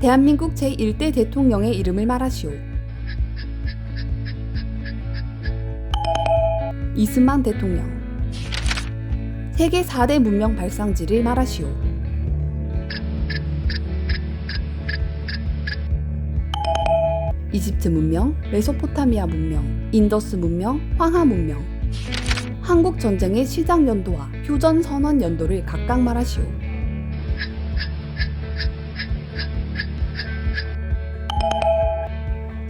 대한민국 제1대 대통령의 이름을 말하시오. 이승만 대통령. 세계 4대 문명 발상지를 말하시오. 이집트 문명, 메소포타미아 문명, 인더스 문명, 황하 문명. 한국 전쟁의 시작 연도와 휴전 선언 연도를 각각 말하시오.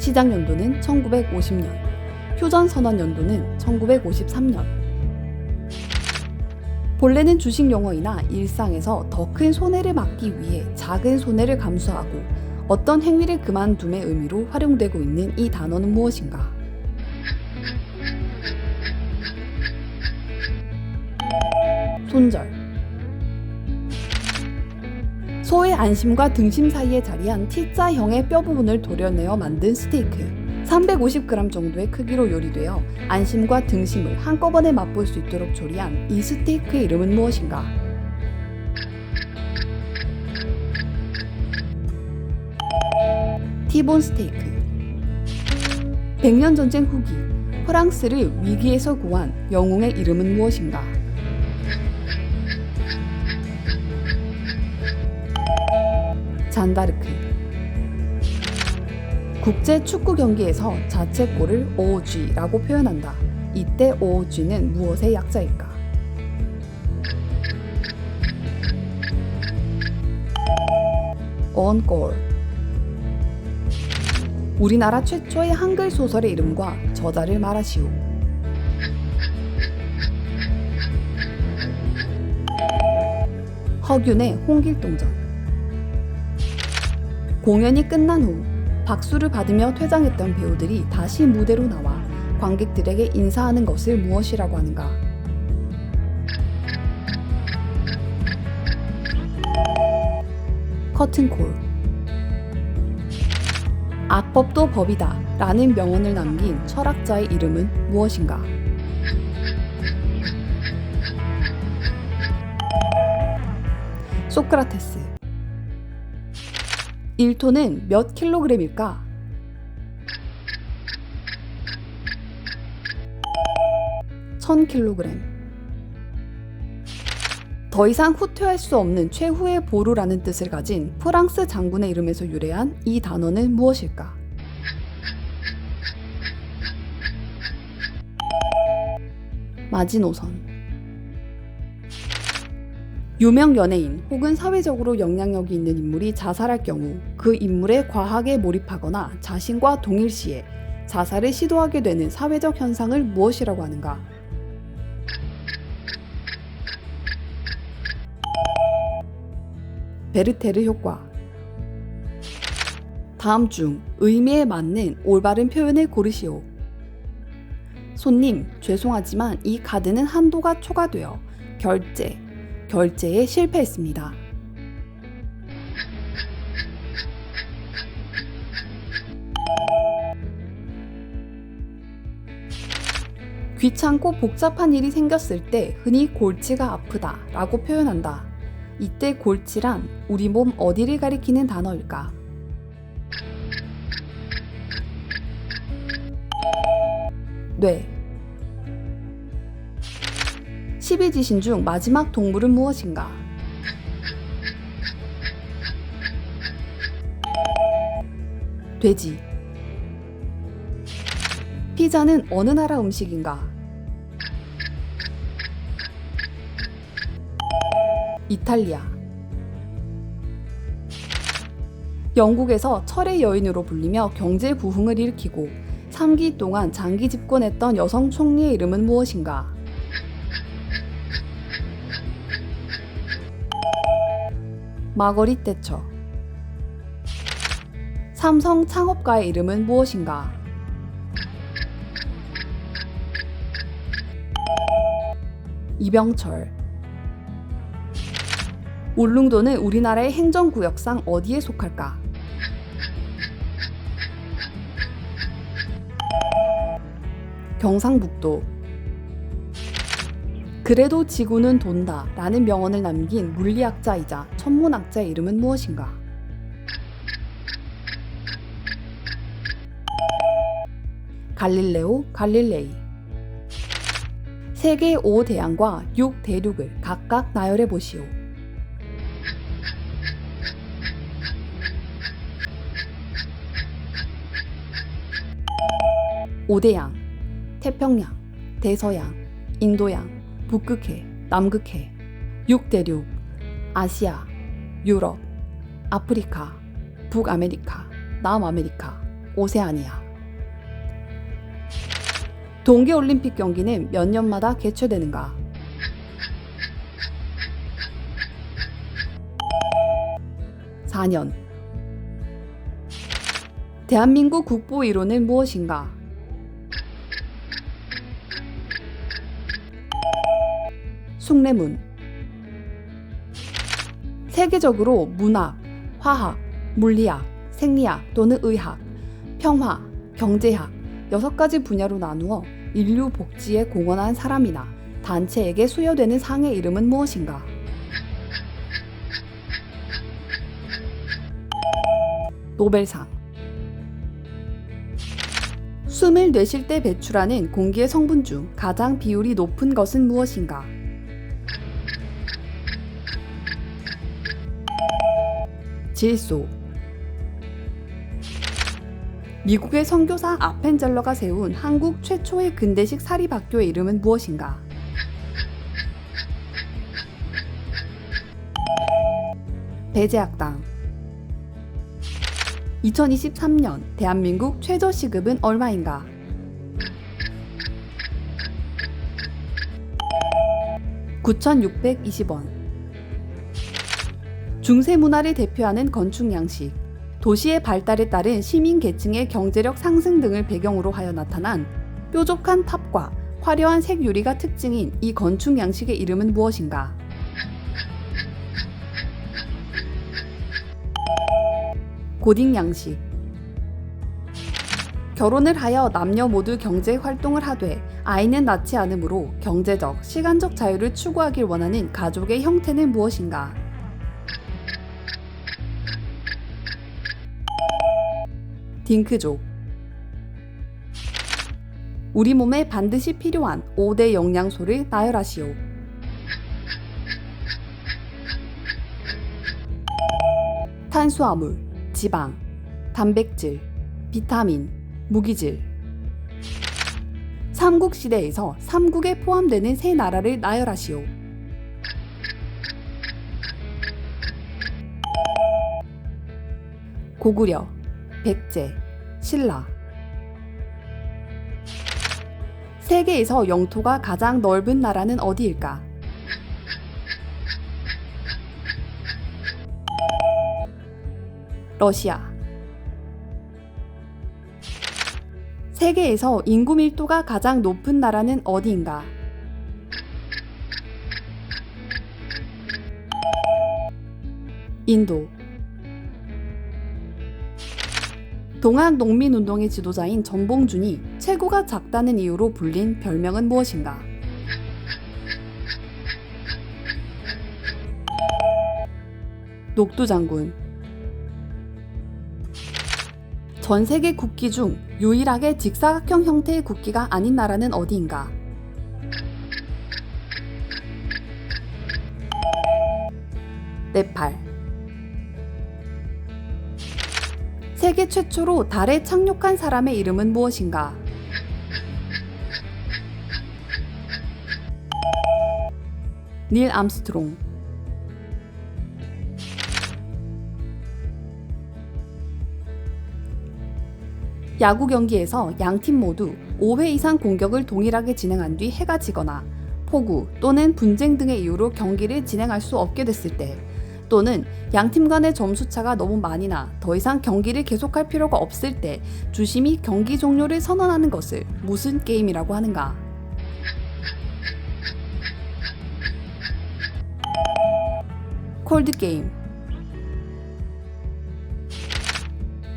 시작 연도는 1950년, 휴전 선언 연도는 1953년. 본래는 주식 용어이나 일상에서 더 큰 손해를 막기 위해 작은 손해를 감수하고 어떤 행위를 그만둠의 의미로 활용되고 있는 이 단어는 무엇인가? 손절. 소의 안심과 등심 사이에 자리한 T자형의 뼈 부분을 도려내어 만든 스테이크. 350g 정도의 크기로 요리되어 안심과 등심을 한꺼번에 맛볼 수 있도록 조리한 이 스테이크의 이름은 무엇인가? 티본 스테이크. 100년 전쟁 후기 프랑스를 위기에서 구한 영웅의 이름은 무엇인가? 잔다르크. 국제 축구 경기에서 자책골을 OG라고 표현한다. 이때 OG는 무엇의 약자일까? on골. 우리나라 최초의 한글 소설의 이름과 저자를 말하시오. 허균의 홍길동전. 공연이 끝난 후 박수를 받으며 퇴장했던 배우들이 다시 무대로 나와 관객들에게 인사하는 것을 무엇이라고 하는가? 커튼콜. 악법도 법이다 라는 명언을 남긴 철학자의 이름은 무엇인가? 소크라테스. 1톤은 몇 킬로그램일까? 천 킬로그램. 더 이상 후퇴할 수 없는 최후의 보루라는 뜻을 가진 프랑스 장군의 이름에서 유래한 이 단어는 무엇일까? 마지노선. 유명 연예인 혹은 사회적으로 영향력이 있는 인물이 자살할 경우 그 인물의 과학에 몰입하거나 자신과 동일시에 자살을 시도하게 되는 사회적 현상을 무엇이라고 하는가? 베르테르 효과. 다음 중 의미에 맞는 올바른 표현을 고르시오. 손님, 죄송하지만 이 카드는 한도가 초과되어 결제, 결제에 실패했습니다. 귀찮고 복잡한 일이 생겼을 때 흔히 골치가 아프다 라고 표현한다. 이때 골치란 우리 몸 어디를 가리키는 단어일까? 뇌. 12지신 중 마지막 동물은 무엇인가? 돼지. 피자는 어느 나라 음식인가? 이탈리아. 영국에서 철의 여인으로 불리며 경제 부흥을 일으키고 3기 동안 장기 집권했던 여성 총리의 이름은 무엇인가? 마거릿 대처. 삼성 창업가의 이름은 무엇인가? 이병철. 울릉도는 우리나라의 행정구역상 어디에 속할까? 경상북도 그래도 지구는 돈다 라는 명언을 남긴 물리학자이자 천문학자의 이름은 무엇인가? 갈릴레오 갈릴레이 세계 5대양과 6대륙을 각각 나열해 보시오. 오대양 태평양, 대서양, 인도양, 북극해, 남극해, 6대륙, 아시아, 유럽, 아프리카, 북아메리카, 남아메리카, 오세아니아. 동계올림픽 경기는 몇 년마다 개최되는가? (4년) 대한민국 국보 1호는 무엇인가? 숭례문 세계적으로 문학, 화학, 물리학, 생리학 또는 의학, 평화, 경제학 여섯 가지 분야로 나누어 인류 복지에 공헌한 사람이나 단체에게 수여되는 상의 이름은 무엇인가? 노벨상 숨을 내쉴 때 배출하는 공기의 성분 중 가장 비율이 높은 것은 무엇인가? 질소 미국의 선교사 아펜젤러가 세운 한국 최초의 근대식 사립학교의 이름은 무엇인가? 배제학당 2023년 대한민국 최저시급은 얼마인가? (9,620원) 중세 문화를 대표하는 건축 양식 도시의 발달에 따른 시민 계층의 경제력 상승 등을 배경으로 하여 나타난 뾰족한 탑과 화려한 색 유리가 특징인 이 건축 양식의 이름은 무엇인가? 고딩 양식 결혼을 하여 남녀 모두 경제 활동을 하되 아이는 낳지 않으므로 경제적, 시간적 자유를 추구하길 원하는 가족의 형태는 무엇인가? 딩크족 우리 몸에 반드시 필요한 5대 영양소를 나열하시오. 탄수화물, 지방, 단백질, 비타민, 무기질. 삼국 시대에서 삼국에 포함되는 세 나라를 나열하시오. 고구려, 백제, 신라. 세계에서 영토가 가장 넓은 나라는 어디일까? 러시아. 세계에서 인구 밀도가 가장 높은 나라는 어디인가? 인도. 동학 농민운동의 지도자인 전봉준이 체구가 작다는 이유로 불린 별명은 무엇인가? 녹두장군 전 세계 국기 중 유일하게 직사각형 형태의 국기가 아닌 나라는 어디인가? 네팔 세계 최초로 달에 착륙한 사람의 이름은 무엇인가? 닐 암스트롱 야구 경기에서 양 팀 모두 5회 이상 공격을 동일하게 진행한 뒤 해가 지거나 폭우 또는 분쟁 등의 이유로 경기를 진행할 수 없게 됐을 때 또는 양팀 간의 점수 차가 너무 많이 나 더 이상 경기를 계속할 필요가 없을 때 주심이 경기 종료를 선언하는 것을 무슨 게임이라고 하는가? 콜드 게임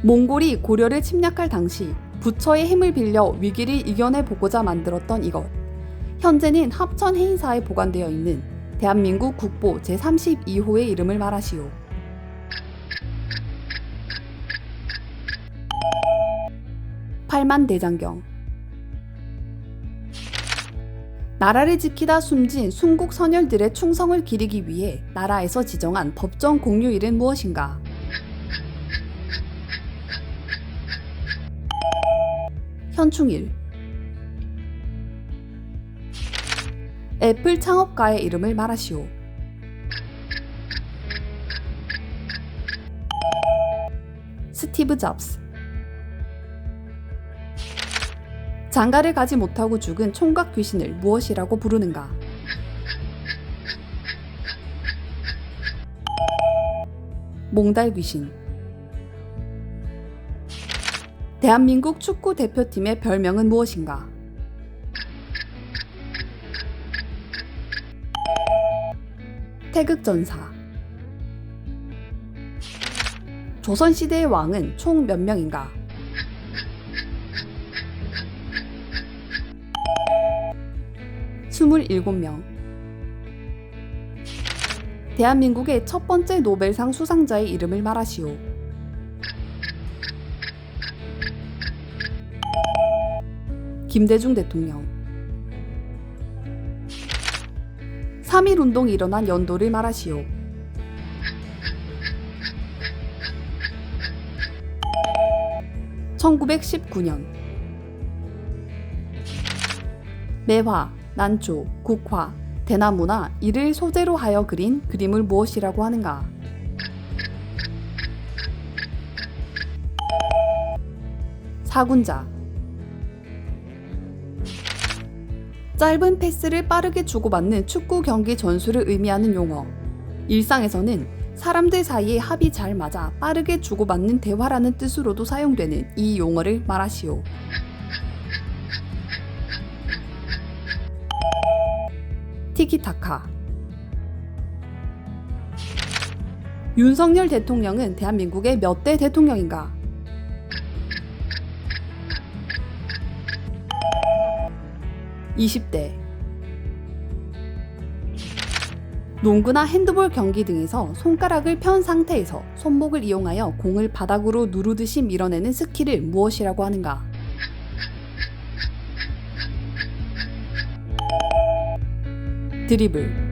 몽골이 고려를 침략할 당시 부처의 힘을 빌려 위기를 이겨내 보고자 만들었던 이것. 현재는 합천 해인사에 보관되어 있는 대한민국 국보 제32호의 이름을 말하시오. 팔만 대장경 나라를 지키다 숨진 순국 선열들의 충성을 기리기 위해 나라에서 지정한 법정 공휴일은 무엇인가? 현충일 애플 창업가의 이름을 말하시오. 스티브 잡스 장가를 가지 못하고 죽은 총각 귀신을 무엇이라고 부르는가? 몽달 귀신 대한민국 축구 대표팀의 별명은 무엇인가? 태극전사 조선시대의 왕은 총 몇 명인가? 스물일곱 명 대한민국의 첫 번째 노벨상 수상자의 이름을 말하시오. 김대중 대통령 3.1운동이 일어난 연도를 말하시오. (1919년) 매화, 난초, 국화, 대나무나 이를 소재로 하여 그린 그림을 무엇이라고 하는가? 사군자 짧은 패스를 빠르게 주고받는 축구 경기 전술을 의미하는 용어. 일상에서는 사람들 사이에 합이 잘 맞아 빠르게 주고받는 대화라는 뜻으로도 사용되는 이 용어를 말하시오. 티키타카 윤석열 대통령은 대한민국의 몇 대 대통령인가? (20대) 농구나 핸드볼 경기 등에서 손가락을 편 상태에서 손목을 이용하여 공을 바닥으로 누르듯이 밀어내는 스킬을 무엇이라고 하는가? 드리블